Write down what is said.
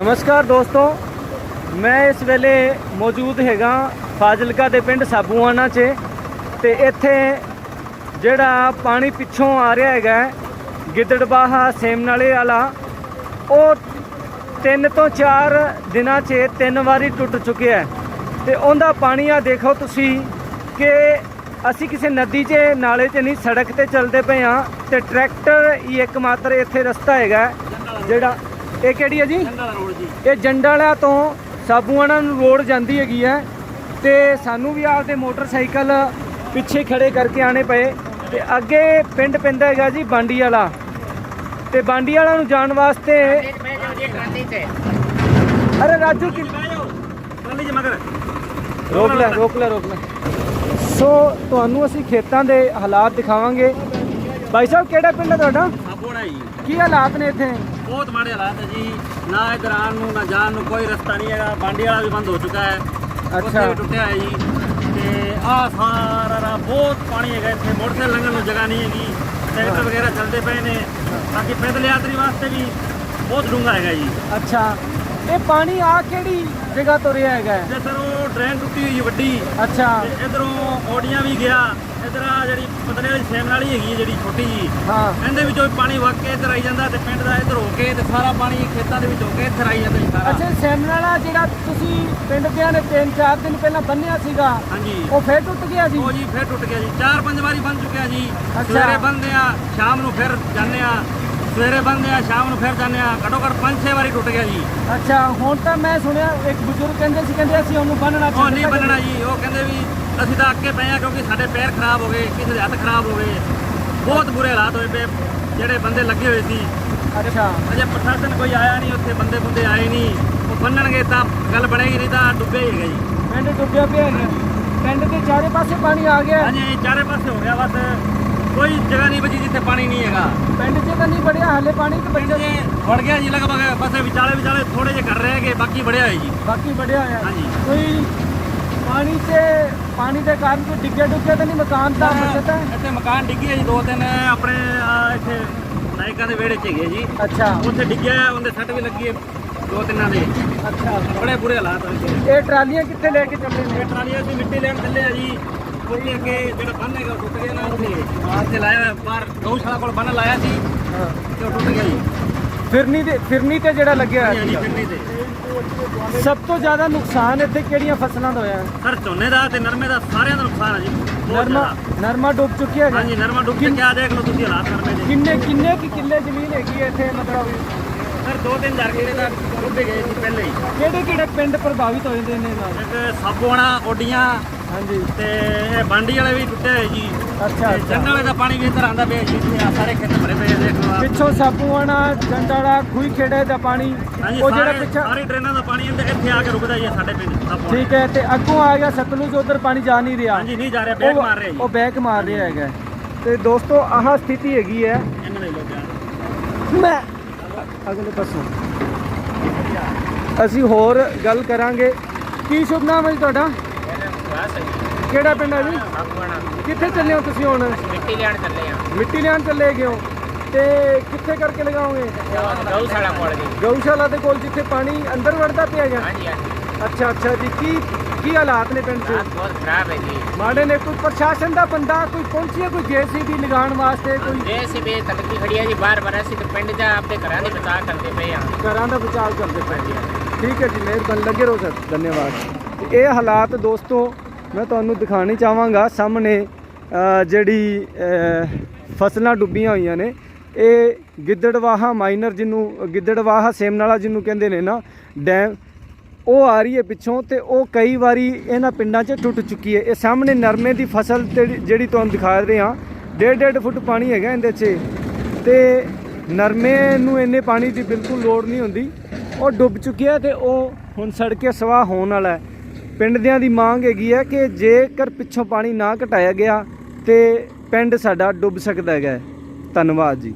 ਨਮਸਕਾਰ ਦੋਸਤੋ ਮੈਂ ਇਸ ਵੇਲੇ ਮੌਜੂਦ ਹੈਗਾ ਫਾਜ਼ਿਲਕਾ ਦੇ ਪਿੰਡ ਸਾਬੂਆਣਾ 'ਚ ਤੇ ਇੱਥੇ ਜਿਹੜਾ ਪਾਣੀ ਪਿੱਛੋਂ ਆ ਰਿਹਾ ਹੈਗਾ ਹੈ, ਗਿੱਦੜਬਾਹਾ ਸੇਮਨਾਲੇ ਵਾਲਾ ਉਹ ਤਿੰਨ ਤੋਂ ਚਾਰ ਦਿਨਾਂ 'ਚ ਤਿੰਨ ਵਾਰੀ ਟੁੱਟ ਚੁੱਕਿਆ ਹੈ। ਤੇ ਉਹਦਾ ਪਾਣੀ ਆ ਦੇਖੋ ਤੁਸੀਂ ਕਿ ਅਸੀਂ ਕਿਸੇ ਨਦੀ 'ਚ ਨਾਲੇ 'ਚ ਨਹੀਂ ਸੜਕ ਤੇ ਚੱਲਦੇ ਪਏ ਆ ਤੇ ਟਰੈਕਟਰ ਹੀ ਇੱਕ ਮਾਤਰ ਇੱਥੇ ਰਸਤਾ ਹੈਗਾ ਜਿਹੜਾ ਇਹ ਕਿਹੜੀ ਹੈ ਜੀ? ਇਹ ਜੰਡਾਲਾ ਤੋਂ ਸਾਬੂਆਣਾ ਨੂੰ ਰੋਡ ਜਾਂਦੀ ਹੈਗੀ ਹੈ ਤੇ ਸਾਨੂੰ ਵੀ ਆਪਦੇ ਮੋਟਰਸਾਈਕਲ ਪਿੱਛੇ ਖੜੇ ਕਰਕੇ ਆਣੇ ਪਏ ਤੇ ਅੱਗੇ ਪਿੰਡ ਪੈਂਦਾ ਹੈਗਾ ਜੀ ਬਾਂਡੀ ਵਾਲਾ ਤੇ ਬਾਂਡੀ ਵਾਲਾ ਨੂੰ ਜਾਣ ਵਾਸਤੇ ਅਰੇ ਰਾਜੂ ਕਿ ਰੋਕ ਲੈ ਰੋਕ ਲੈ ਰੋਕ ਲੈ। ਸੋ ਤੁਹਾਨੂੰ ਅਸੀਂ ਖੇਤਾਂ ਦੇ ਹਾਲਾਤ ਦਿਖਾਵਾਂਗੇ। ਭਾਈ ਸਾਹਿਬ ਕਿਹੜਾ ਪਿੰਡ ਹੈ ਤੁਹਾਡਾ? ਸਾਬੋਣਾ ਜੀ। ਕੀ ਹਾਲਾਤ ਨੇ ਇੱਥੇ? ਬਹੁਤ ਮਾੜੇ ਹਾਲਾਤ ਹੈ ਜੀ। ਨਾ ਇਧਰ ਆਉਣ ਨੂੰ ਨਾ ਜਾਣ ਨੂੰ ਕੋਈ ਰਸਤਾ ਨਹੀਂ ਹੈਗਾ। ਬਾਂਡੀ ਵਾਲਾ ਵੀ ਬੰਦ ਹੋ ਚੁੱਕਾ ਹੈ। ਅੱਛਾ। ਵੀ ਟੁੱਟਿਆ ਹੈ ਜੀ। ਤੇ ਆਹ ਸਾਰਾ ਰਾ ਬਹੁਤ ਪਾਣੀ ਹੈਗਾ ਇੱਥੇ। ਮੋਟਰਸਾਈਕਲ ਲੰਘਣ ਨੂੰ ਜਗ੍ਹਾ ਨਹੀਂ ਹੈਗੀ। ਟਰੈਕਟਰ ਵਗੈਰਾ ਚੱਲਦੇ ਪਏ ਨੇ। ਬਾਕੀ ਪੈਦਲ ਯਾਤਰੀ ਵਾਸਤੇ ਵੀ ਬਹੁਤ ਡੂੰਘਾ ਹੈਗਾ ਜੀ। ਅੱਛਾ। ਇਹ ਪਾਣੀ ਆ ਕਿਹੜੀ ਜਗ੍ਹਾ ਤੋਂ ਰਿਹਾ ਹੈਗਾ? ਹੈ? ਤੇ ਸਰ ਉਹ ਡਰੇਨ ਟੁੱਟੀ ਹੋਈ ਵੱਡੀ। ਅੱਛਾ। ਤੇ ਇਧਰੋਂ ਓਡੀਆਂ ਵੀ ਗਿਆ। ਇਧਰ ਆ ਜਿਹੜੀ ਪਤਲੇ ਵਾਲੀ ਸੇਮ ਵਾਲੀ ਹੈਗੀ ਹੈ ਜਿਹੜੀ ਛੋਟੀ ਜੀ ਹਾਂ। ਇਹਦੇ ਵਿੱਚੋਂ ਵੀ ਪਾਣੀ ਵਗ ਕੇ ਇੱਧਰ ਆਈ ਜਾਂਦਾ ਤੇ ਪਿੰਡ ਦਾ ਇੱਧਰ ਹੋ ਕੇ ਤੇ ਸਾਰਾ ਪਾਣੀ ਖੇਤਾਂ ਦੇ ਵਿੱਚ ਹੋ ਕੇ ਇੱਧਰ ਆਈ ਜਾਂਦਾ ਜੀ ਸਾਰਾ। ਅੱਛਾ ਸੈਮਨਾਲਾ ਜਿਹੜਾ ਤੁਸੀਂ ਪਿੰਡ ਦਿਆਂ ਨੇ ਤਿੰਨ ਚਾਰ ਦਿਨ ਪਹਿਲਾਂ ਬੰਨਿਆ ਸੀਗਾ ਹਾਂਜੀ। ਉਹ ਫੇਰ ਟੁੱਟ ਗਿਆ ਜੀ? ਉਹ ਜੀ ਫਿਰ ਟੁੱਟ ਗਿਆ ਜੀ। ਚਾਰ ਪੰਜ ਵਾਰੀ ਬਣ ਚੁੱਕਿਆ ਜੀ। ਸਵੇਰੇ ਬੰਦੇ ਆ ਸ਼ਾਮ ਨੂੰ ਫਿਰ ਜਾਂਦੇ ਆ। ਸਵੇਰੇ ਬੰਦੇ ਆ ਸ਼ਾਮ ਨੂੰ ਫਿਰ ਜਾਂਦੇ ਆ। ਘੱਟੋ ਘੱਟ ਪੰਜ ਛੇ ਵਾਰੀ ਟੁੱਟ ਗਿਆ ਜੀ। ਅੱਛਾ ਹੁਣ ਤਾਂ ਮੈਂ ਸੁਣਿਆ ਇੱਕ ਬਜ਼ੁਰਗ ਕਹਿੰਦੇ ਸੀ ਕਹਿੰਦੇ ਅਸੀਂ ਉਹਨੂੰ ਬੰਨਣਾ ਉਹ ਨਹੀਂ ਬੰਨਣਾ ਜੀ ਉਹ ਕਹਿੰਦੇ ਵੀ ਅਸੀਂ ਤਾਂ ਅੱਕੇ ਪਏ ਆ ਕਿਉਂਕਿ ਸਾਡੇ ਪੈਰ ਖਰਾਬ ਹੋ ਗਏ ਕਿਸੇ ਦੇ ਹੱਥ ਖਰਾਬ ਹੋ ਗਏ। ਬਹੁਤ ਬੁਰੇ ਹਾਲਾਤ ਹੋਏ ਪਏ ਜਿਹੜੇ ਬੰਦੇ ਲੱਗੇ ਹੋਏ ਸੀ। ਅੱਛਾ। ਅਜੇ ਪ੍ਰਸ਼ਾਸਨ ਕੋਈ ਆਇਆ ਨਹੀਂ ਉੱਥੇ ਬੰਦੇ ਬੰਦੇ ਆਏ ਨਹੀਂ। ਉਹ ਬੰਨਣਗੇ ਤਾਂ ਗੱਲ ਬਣੇਗੀ ਨਹੀਂ ਤਾਂ ਡੁੱਬੇ ਹੀ ਹੈਗਾ ਜੀ। ਪਿੰਡ ਡੁੱਬਿਆ ਪਿਆ ਹੈਗਾ। ਪਿੰਡ ਦੇ ਚਾਰੇ ਪਾਸੇ ਪਾਣੀ ਆ ਗਿਆ। ਹਾਂਜੀ ਚਾਰੇ ਪਾਸੇ ਹੋ ਗਿਆ ਬਸ। ਕੋਈ ਜਗ੍ਹਾ ਨਹੀਂ ਬਚੀ ਜਿੱਥੇ ਪਾਣੀ ਨਹੀਂ ਹੈਗਾ। ਪਿੰਡ 'ਚ ਤਾਂ ਨਹੀਂ ਵੜਿਆ ਹਾਲੇ ਪਾਣੀ ਤੇ ਪਿੰਡ 'ਚ ਵੜ ਗਿਆ ਜੀ ਲਗਭਗ ਬਸ ਵਿਚਾਲੇ ਵਿਚਾਲੇ ਥੋੜੇ ਜਿਹੇ ਘਰ ਰਹਿ ਗਏ ਬਾਕੀ ਵੜਿਆ ਹੋਇਆ ਜੀ। ਬਾਕੀ ਵੜਿਆ ਹੋਇਆ। ਹਾਂਜੀ। ਕੋਈ ਪਾਣੀ 'ਚ ਪਾਣੀ ਦੇ ਕਾਰਨ ਕੋਈ ਡਿੱਗੇ ਡੁੱਗੇ ਤਾਂ ਨਹੀਂ ਮਕਾਨ ਦਾ ਬਚਤ ਹੈ ਇੱਥੇ ਮਕਾਨ ਡਿੱਗੇ ਜੀ ਦੋ ਤਿੰਨ ਆਪਣੇ ਇੱਥੇ ਨਾਇਕਾਂ ਦੇ ਵਿਹੜੇ 'ਚ ਹੈਗੇ ਜੀ। ਅੱਛਾ। ਉੱਥੇ ਡਿੱਗਿਆ ਉਹਦੇ ਸੱਟ ਵੀ ਲੱਗੀ ਹੈ ਦੋ ਤਿੰਨਾਂ ਦੇ। ਅੱਛਾ। ਬੜੇ ਬੁਰੇ ਹਾਲਾਤ ਹੋਏ। ਇਹ ਟਰਾਲੀਆਂ ਕਿੱਥੇ ਲੈ ਕੇ ਚੱਲੇ ਨੇ? ਇਹ ਟਰਾਲੀਆਂ ਅਸੀਂ ਮਿੱਟੀ ਲੈਣ ਚੱਲੇ ਆ ਜੀ। ਉਹਦੇ ਅੱਗੇ ਜਿਹੜਾ ਬੰਨ ਹੈਗਾ ਉਹ ਟੁੱਟ ਗਿਆ ਨਾ ਉੱਥੇ ਤੇ ਲਾਇਆ ਹੋਇਆ, ਬਾਹਰ ਗਊਸ਼ਾਲਾ ਕੋਲ ਬੰਨ ਲਾਇਆ ਸੀ ਹਾਂ ਤੇ ਉਹ ਟੁੱਟ ਗਿਆ ਜੀ। ਫਿਰਨੀ ਤੇ ਜਿਹੜਾ ਲੱਗਿਆ ਹੋਇਆ ਹਾਂਜੀ ਸੀਗਾ। ਪਿੰਡੀ ਤੇ। ਸਭ ਤੋਂ ਜ਼ਿਆਦਾ ਨੁਕਸਾਨ ਇੱਥੇ ਕਿਹੜੀਆਂ ਫਸਲਾਂ ਦਾ ਹੋਇਆ? ਹੈ? ਸਰ ਝੋਨੇ ਦਾ ਤੇ ਨਰਮੇ ਦਾ ਸਾਰਿਆਂ ਦਾ ਨੁਕਸਾਨ ਹੈ ਜੀ। ਬਹੁਤ ਨਰਮਾ ਜ਼ਿਆਦਾ। ਨਰਮਾ ਡੁੱਬ ਚੁੱਕਿਆ ਹੈਗਾ। ਹਾਂਜੀ ਨਰਮਾ ਡੁੱਬ ਚੁੱਕਿਆ ਦੇਖ ਲਓ ਤੁਸੀਂ ਹਾਲਾਤ ਨਰਮੇ ਦੇ। ਕਿੰਨੇ ਕਿੰਨੇ ਕੀ ਕਿੱਲੇ ਜ਼ਮੀਨ ਹੈਗੀ ਹੈ ਇੱਥੇ ਮਤਲਬ ਸਰ ਦੋ ਤਿੰਨ ਹਜ਼ਾਰ ਕਿਲੇ ਦਾ ਡੁੱਬੇ ਗਏ ਸੀ ਪਹਿਲੇ ਹੀ। ਕਿਹੜੇ ਕਿਹੜੇ ਪਿੰਡ ਪ੍ਰਭਾਵਿਤ ਹੋਏ ਨੇ ਇਹਨਾਂ ਨਾਲ? ਇੱਕ ਸਾਬੋਣਾ ਓਡੀਆਂ ਹਾਂਜੀ ਤੇ ਇਹ ਬਾਂਡੀ ਵਾਲੇ ਵੀ ਟੁੱਟੇ ਹੋਏ ਜੀ। ਅੱਛਾ ਜੰਡ ਵਾਲੇ ਦਾ ਪਾਣੀ ਵੀ ਇੱਧਰ ਆਂਦਾ ਪਿਆ ਜੀ ਆਹ ਸਾਰੇ ਖੇਤ ਭਰੇ ਪਏ ਆ, ਦੇਖ ਲਓ। ਪਿੱਛੋਂ ਸਾਪੂਆਣਾ ਜੰਡਾਲਾ ਖੂਈ ਖੇੜੇ ਦਾ ਪਾਣੀ। ਉਹ ਜਿਹੜਾ ਪਿੱਛਾ ਸਾਰੀ ਟ੍ਰੇਨਾਂ ਦਾ ਪਾਣੀ ਇੱਥੇ ਇੱਥੇ ਆ ਕੇ ਰੁਕਦਾ ਜੀ ਸਾਡੇ ਪਿੰਡ ਸਾਬੋਣਾ ਠੀਕ ਹੈ ਤੇ ਅੱਗੋਂ ਆ ਗਿਆ ਸਤਲੁਜ ਉਧਰ ਪਾਣੀ ਜਾ ਨਹੀਂ ਰਿਹਾ। ਹਾਂਜੀ ਨਹੀਂ ਜਾ ਰਿਹਾ ਬੈਕ ਮਾਰ ਰਿਹਾ ਜੀ। ਉਹ ਬੈਕ ਮਾਰ ਰਿਹਾ ਹੈਗਾ। ਤੇ ਦੋਸਤੋ ਆਹ ਸਥਿਤੀ ਹੈਗੀ ਹੈ। ਮੈਂ ਅਗਲੇ ਪਾਸੋਂ। ਅਸੀਂ ਹੋਰ ਗੱਲ ਕਰਾਂਗੇ। ਕੀ ਸ਼ੁਭ ਨਾਮ ਹੈ ਜੀ ਕਿਹੜਾ ਪਿੰਡ ਹੈ ਜੀ? ਕਿੱਥੇ ਚੱਲੇ ਹੋ ਤੁਸੀਂ ਹੁਣ? ਮਿੱਟੀ ਲੈਣ ਚੱਲੇ ਆ। ਮਿੱਟੀ ਲੈਣ ਚੱਲੇ ਗਏ ਹੋ ਤੇ ਕਿੱਥੇ ਕਰਕੇ ਲਗਾਓਗੇ? ਗਊਸ਼ਾਲਾ ਕੋਲ ਜੀ। ਗਊਸ਼ਾਲਾ ਦੇ ਕੋਲ ਜਿੱਥੇ ਪਾਣੀ ਅੰਦਰ ਵੜਦਾ ਪਿਆ ਹੈਗਾ ਹਾਂਜੀ ਹਾਂਜੀ। ਅੱਛਾ ਅੱਛਾ ਜੀ। ਕੀ ਕੀ ਹਾਲਾਤ ਨੇ ਪਿੰਡ 'ਚ? ਰਾਤ ਬਹੁਤ ਖਰਾਬ ਹੈ ਜੀ। ਮਾੜੇ ਨੇ ਕੋਈ ਪ੍ਰਸ਼ਾਸਨ ਦਾ ਬੰਦਾ ਕੋਈ ਪਹੁੰਚਿਆ ਕੋਈ ਜੇਸੀਬੀ ਲਗਾਉਣ ਵਾਸਤੇ ਕੋਈ? ਜੇ ਸੀ ਵੀ ਖੜੀ ਹੈ ਜੀ ਬਾਹਰ ਬਾਹਰ ਅਸੀਂ ਤੇ ਪਿੰਡ ਜਾ ਆਪਣੇ ਘਰਾਂ ਦੇ ਬਚਾਅ ਕਰਦੇ ਪਏ ਆ। ਘਰਾਂ ਦਾ ਬਚਾਅ ਕਰਦੇ ਪਏ ਜੀ ਠੀਕ ਹੈ ਜੀ ਮਿਹਰਬਾਨੀ ਲੱਗੇ ਰਹੋ ਸਰ। ਧੰਨਵਾਦ। ਇਹ ਹਾਲਾਤ ਦੋਸਤੋ ਮੈਂ ਤੁਹਾਨੂੰ ਦਿਖਾਣੀ ਚਾਹਾਂਗਾ ਸਾਹਮਣੇ ਜਿਹੜੀ ਫਸਲਾਂ ਡੁੱਬੀਆਂ ਹੋਈਆਂ ਨੇ। ਇਹ ਗਿੱਦੜਵਾਹਾ ਮਾਈਨਰ ਜਿਹਨੂੰ, ਗਿੱਦੜਵਾਹਾ ਸੇਮਨਾਲਾ ਜਿਹਨੂੰ ਕਹਿੰਦੇ ਨੇ ਨਾ, ਡੈਮ, ਉਹ ਆ ਰਹੀ ਹੈ ਪਿੱਛੋਂ ਤੇ ਉਹ ਕਈ ਵਾਰੀ ਇਹਨਾਂ ਪਿੰਡਾਂ 'ਚ ਟੁੱਟ ਚੁੱਕੀ ਹੈ। ਇਹ ਸਾਹਮਣੇ ਨਰਮੇ ਦੀ ਫਸਲ ਤੇ ਜਿਹੜੀ ਤੁਹਾਨੂੰ ਦਿਖਾ ਰਹੇ ਹਾਂ ਡੇਢ ਡੇਢ ਫੁੱਟ ਪਾਣੀ ਹੈਗਾ ਇਹਦੇ 'ਚ। ਤੇ ਨਰਮੇ ਨੂੰ ਇੰਨੇ ਪਾਣੀ ਦੀ ਬਿਲਕੁਲ ਲੋੜ ਨਹੀਂ ਹੁੰਦੀ। ਉਹ ਡੁੱਬ ਚੁੱਕੀ ਹੈ ਤੇ ਉਹ ਹੁਣ ਸੜ ਕੇ ਸਵਾਹ ਹੋਣ ਵਾਲਾ ਹੈ। ਪਿੰਡ ਦਿਆਂ ਦੀ ਮੰਗ ਹੈਗੀ ਹੈ ਕਿ ਜੇਕਰ ਪਿੱਛੋਂ ਪਾਣੀ ਨਾ ਘਟਾਇਆ ਗਿਆ ਤੇ ਪਿੰਡ ਸਾਡਾ ਡੁੱਬ ਸਕਦਾ ਹੈਗਾ ਧੰਨਵਾਦ ਜੀ।